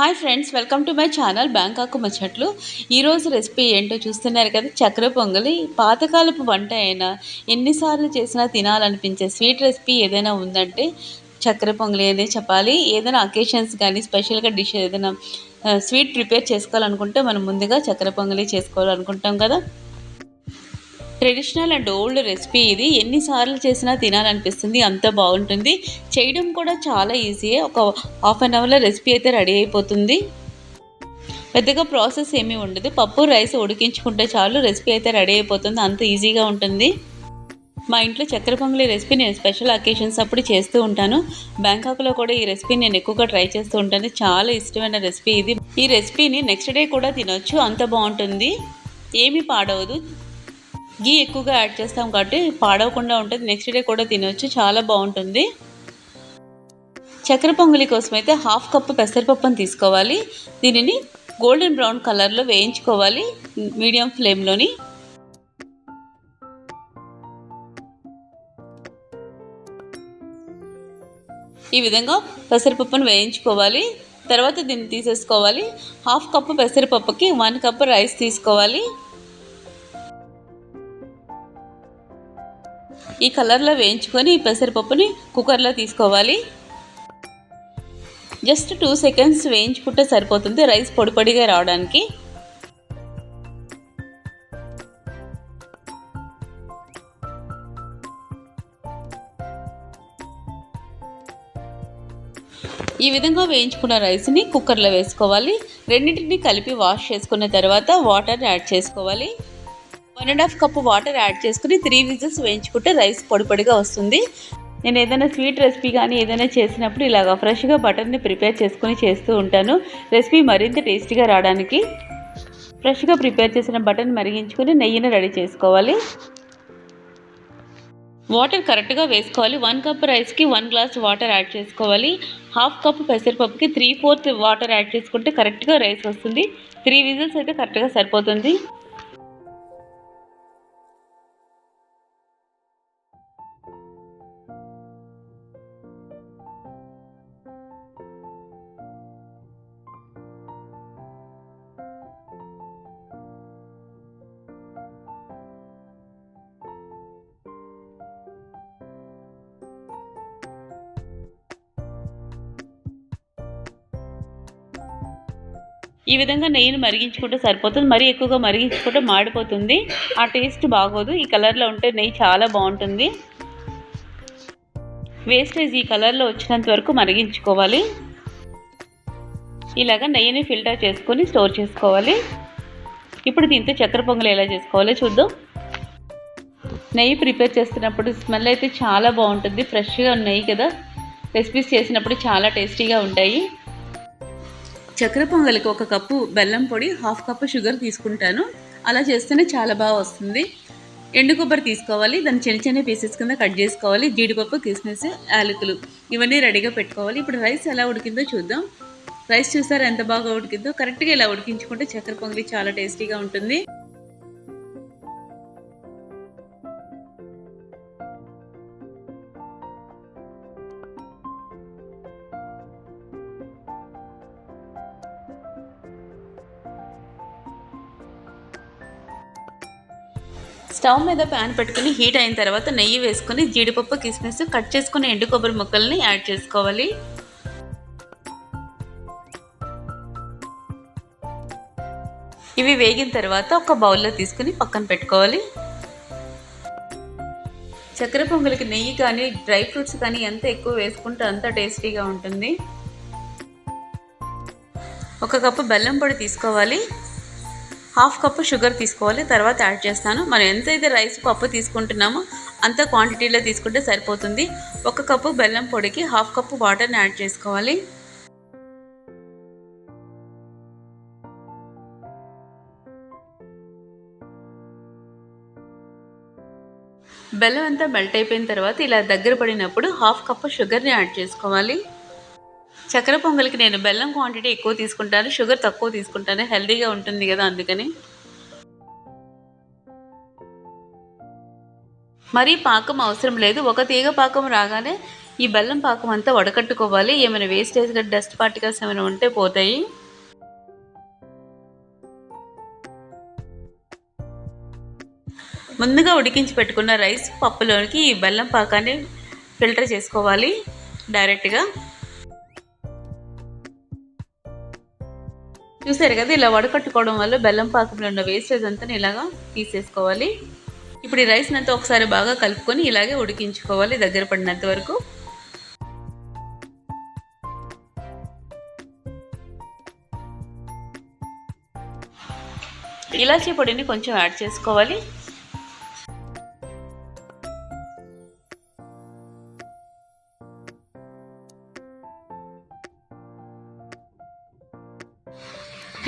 Hi friends welcome to my channel Bangkok ముచ్చట్లు. ఈరోజు recipe ఏంటో చూస్తున్నారు కదా చక్కెర పొంగలి. పాతకాలపు వంట అయినా ఎన్నిసార్లు చేసినా తినాలనిపించే స్వీట్ రెసిపీ ఏదైనా ఉందంటే చక్కెర పొంగలి అనే చెప్పాలి. ఏదైనా అకేషన్స్ కానీ స్పెషల్గా డిష్ ఏదైనా స్వీట్ ప్రిపేర్ చేసుకోవాలనుకుంటే మనం ముందుగా చక్కెర పొంగలి చేసుకోవాలనుకుంటాం కదా. ట్రెడిషనల్ అండ్ ఓల్డ్ రెసిపీ ఇది. ఎన్నిసార్లు చేసినా తినాలనిపిస్తుంది. అంత బాగుంటుంది. చేయడం కూడా చాలా ఈజీయే. ఒక హాఫ్ అన్ అవర్లో రెసిపీ అయితే రెడీ అయిపోతుంది. పెద్దగా ప్రాసెస్ ఏమీ ఉండదు. పప్పు రైస్ ఉడికించుకుంటే చాలు. రెసిపీ అయితే రెడీ అయిపోతుంది. అంత ఈజీగా ఉంటుంది. మా ఇంట్లో చక్కెర పొంగలి రెసిపీ నేను స్పెషల్ అకేషన్స్ అప్పుడు చేస్తూ ఉంటాను. బ్యాంకాక్లో కూడా ఈ రెసిపీ నేను ఎక్కువగా ట్రై చేస్తూ ఉంటాను. చాలా ఇష్టమైన రెసిపీ ఇది. ఈ రెసిపీని నెక్స్ట్ డే కూడా తినొచ్చు. అంత బాగుంటుంది. ఏమీ పాడవదు. గీ ఎక్కువగా యాడ్ చేస్తాం కాబట్టి పాడవకుండా ఉంటుంది. నెక్స్ట్ డే కూడా తినవచ్చు చాలా బాగుంటుంది. చక్కెర పొంగలి కోసం అయితే హాఫ్ కప్పు పెసరపప్పును తీసుకోవాలి. దీనిని గోల్డెన్ బ్రౌన్ కలర్లో వేయించుకోవాలి. మీడియం ఫ్లేమ్లోని. ఈ విధంగా పెసరపప్పును వేయించుకోవాలి. తర్వాత దీన్ని తీసేసుకోవాలి. హాఫ్ కప్పు పెసరపప్పుకి వన్ కప్ రైస్ తీసుకోవాలి. ఈ కలర్లో వేయించుకొని ఈ పెసరపప్పుని కుక్కర్లో తీసుకోవాలి. జస్ట్ టూ సెకండ్స్ వేయించుకుంటే సరిపోతుంది రైస్ పొడి పొడిగా రావడానికి. ఈ విధంగా వేయించుకున్న రైస్ని కుక్కర్లో వేసుకోవాలి. రెండింటిని కలిపి వాష్ చేసుకున్న తర్వాత వాటర్ యాడ్ చేసుకోవాలి. One and half cup water add చేసుకుని త్రీ విజిల్స్ వేయించుకుంటే రైస్ పొడి పొడిగా వస్తుంది. నేను ఏదైనా స్వీట్ రెసిపీ కానీ ఏదైనా చేసినప్పుడు ఇలాగ ఫ్రెష్గా బటర్ని ప్రిపేర్ చేసుకుని చేస్తూ ఉంటాను. రెసిపీ మరింత టేస్టీగా రావడానికి ఫ్రెష్గా ప్రిపేర్ చేసిన బటర్ని మరిగించుకొని నెయ్యిని రెడీ చేసుకోవాలి. వాటర్ కరెక్ట్గా వేసుకోవాలి. వన్ కప్ రైస్కి వన్ గ్లాస్ వాటర్ యాడ్ చేసుకోవాలి. హాఫ్ కప్ పెసరపప్పుకి త్రీ ఫోర్త్ వాటర్ యాడ్ చేసుకుంటే కరెక్ట్గా రైస్ వస్తుంది. త్రీ విజిల్స్ అయితే కరెక్ట్గా సరిపోతుంది. ఈ విధంగా నెయ్యిని మరిగించుకుంటే సరిపోతుంది. మరీ ఎక్కువగా మరిగించుకుంటే మాడిపోతుంది. ఆ టేస్ట్ బాగోదు. ఈ కలర్లో ఉంటే నెయ్యి చాలా బాగుంటుంది. వేస్టేజ్ ఈ కలర్లో వచ్చినంత వరకు మరిగించుకోవాలి. ఇలాగ నెయ్యిని ఫిల్టర్ చేసుకొని స్టోర్ చేసుకోవాలి. ఇప్పుడు దీంతో చక్కెర పొంగలు ఎలా చేసుకోవాలో చూద్దాం. నెయ్యి ప్రిపేర్ చేస్తున్నప్పుడు స్మెల్ అయితే చాలా బాగుంటుంది. ఫ్రెష్గా నెయ్యి కదా. రెసిపీస్ చేసినప్పుడు చాలా టేస్టీగా ఉంటాయి. చక్కెర పొంగలికి ఒక కప్పు బెల్లం పొడి హాఫ్ కప్పు షుగర్ తీసుకుంటాను. అలా చేస్తేనే చాలా బాగా వస్తుంది. ఎండు కొబ్బరి తీసుకోవాలి దాన్ని చిన్న చిన్న పీసెస్ కింద కట్ చేసుకోవాలి జీడిపప్పు కిస్మిస్ యాలకులు ఇవన్నీ రెడీగా పెట్టుకోవాలి. ఇప్పుడు రైస్ ఎలా ఉడికిందో చూద్దాం. రైస్ చూసారా ఎంత బాగా ఉడికిందో? కరెక్ట్గా ఇలా ఉడికించుకుంటే చక్కెర పొంగలి చాలా టేస్టీగా ఉంటుంది. స్టవ్ మీద ప్యాన్ పెట్టుకుని హీట్ అయిన తర్వాత నెయ్యి వేసుకొని జీడిపప్పు కిస్మిస్ కట్ చేసుకుని ఎండు కొబ్బరి ముక్కల్ని యాడ్ చేసుకోవాలి. ఇవి వేగిన తర్వాత ఒక బౌల్లో తీసుకుని పక్కన పెట్టుకోవాలి. చక్కెర పొంగలికి నెయ్యి కానీ డ్రై ఫ్రూట్స్ కానీ ఎంత ఎక్కువ వేసుకుంటే అంత టేస్టీగా ఉంటుంది. ఒక కప్పు బెల్లం పొడి తీసుకోవాలి. హాఫ్ కప్పు షుగర్ తీసుకోవాలి తర్వాత యాడ్ చేస్తాను. మనం ఎంతైతే రైస్ పప్పు తీసుకుంటున్నామో అంత క్వాంటిటీలో తీసుకుంటే సరిపోతుంది. ఒక కప్పు బెల్లం పొడికి హాఫ్ కప్పు వాటర్ని యాడ్ చేసుకోవాలి. బెల్లం అంతా మెల్ట్ అయిపోయిన తర్వాత ఇలా దగ్గర పడినప్పుడు హాఫ్ కప్పు షుగర్ని యాడ్ చేసుకోవాలి. చక్కెర పొంగలికి నేను బెల్లం క్వాంటిటీ ఎక్కువ తీసుకుంటాను షుగర్ తక్కువ తీసుకుంటాను హెల్దీగా ఉంటుంది కదా అందుకని. మరీ పాకం అవసరం లేదు. ఒక తీగ పాకం రాగానే ఈ బెల్లం పాకం అంతా వడకట్టుకోవాలి. ఏమైనా వేస్టేజ్గా డస్ట్ పార్టికల్స్ ఏమైనా ఉంటే పోతాయి. ముందుగా ఉడికించి పెట్టుకున్న రైస్ పప్పులోనికి ఈ బెల్లం పాకాన్ని ఫిల్టర్ చేసుకోవాలి. డైరెక్ట్గా చూసారు కదా ఇలా వడకట్టుకోవడం వల్ల బెల్లం పాకంలో ఉన్న వేస్టేజ్ అంతా ఇలాగా తీసేసుకోవాలి. ఇప్పుడు ఈ రైస్ని అంతా ఒకసారి బాగా కలుపుకొని ఇలాగే ఉడికించుకోవాలి దగ్గర పడినంత వరకు. ఇలాచీ పొడిని కొంచెం యాడ్ చేసుకోవాలి.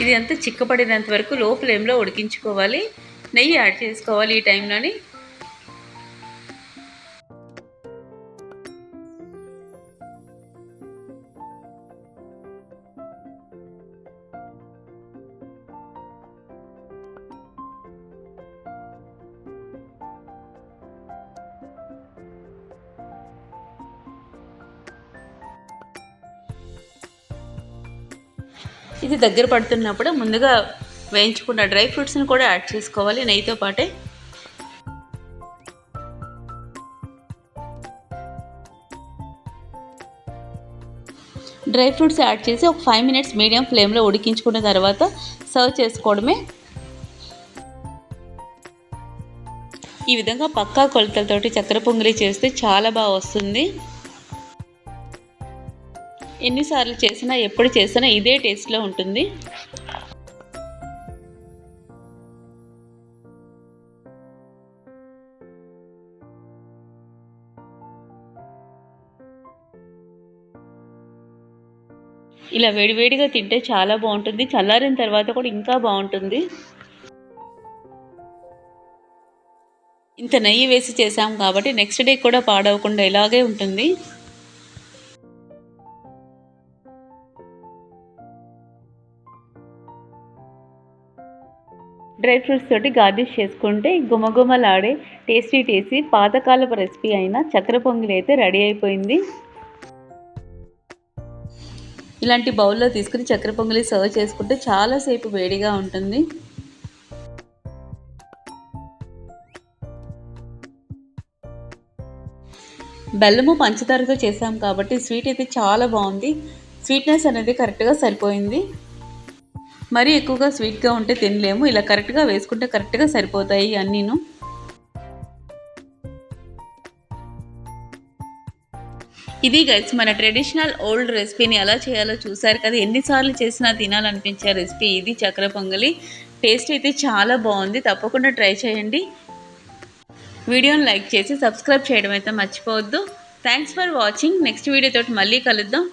ఇది అంతా చిక్కపడినంత వరకు లో ఫ్లేమ్లో ఉడికించుకోవాలి. నెయ్యి యాడ్ చేసుకోవాలి ఈ టైంలోని. ఇది దగ్గర పడుతున్నప్పుడు ముందుగా వేయించుకున్న డ్రై ఫ్రూట్స్ని కూడా యాడ్ చేసుకోవాలి నెయ్యితో పాటే. డ్రై ఫ్రూట్స్ యాడ్ చేసి ఒక ఫైవ్ మినిట్స్ మీడియం ఫ్లేమ్లో ఉడికించుకున్న తర్వాత సర్వ్ చేసుకోవడమే. ఈ విధంగా పక్కా కొలతలతోటి చక్కెర పొంగలి చేస్తే చాలా బాగా వస్తుంది. ఎన్నిసార్లు చేసినా ఎప్పుడు చేసినా ఇదే టేస్ట్లో ఉంటుంది. ఇలా వేడివేడిగా తింటే చాలా బాగుంటుంది. చల్లారిన తర్వాత కూడా ఇంకా బాగుంటుంది. ఇంత నెయ్యి వేసి చేసాం కాబట్టి నెక్స్ట్ డే కూడా పాడవకుండా ఇలాగే ఉంటుంది. డ్రై ఫ్రూట్స్ తోటి గార్నిష్ చేసుకుంటే గుమగుమలాడే టేస్టీ టేస్టీ పాతకాలపు రెసిపీ అయిన చక్కెర పొంగిలి అయితే రెడీ అయిపోయింది. ఇలాంటి బౌల్లో తీసుకుని చక్కెర పొంగిలి సర్వ్ చేసుకుంటే చాలాసేపు వేడిగా ఉంటుంది. బెల్లము పంచదారతో చేసాం కాబట్టి స్వీట్ అయితే చాలా బాగుంది. స్వీట్నెస్ అనేది కరెక్ట్గా సరిపోయింది. మరీ ఎక్కువగా స్వీట్గా ఉంటే తినలేము. ఇలా కరెక్ట్గా వేసుకుంటే కరెక్ట్గా సరిపోతాయి అన్నీను. ఇది గైస్ మన ట్రెడిషనల్ ఓల్డ్ రెసిపీని ఎలా చేయాలో చూసారు కదా. ఎన్నిసార్లు చేసినా తినాలనిపించే రెసిపీ ఇది చక్ర పొంగలి. టేస్ట్ అయితే చాలా బాగుంది. తప్పకుండా ట్రై చేయండి. వీడియోని లైక్ చేసి సబ్స్క్రైబ్ చేయడం అయితే మర్చిపోవద్దు. థ్యాంక్స్ ఫర్ వాచింగ్ నెక్స్ట్ వీడియోతో మళ్ళీ కలుద్దాం.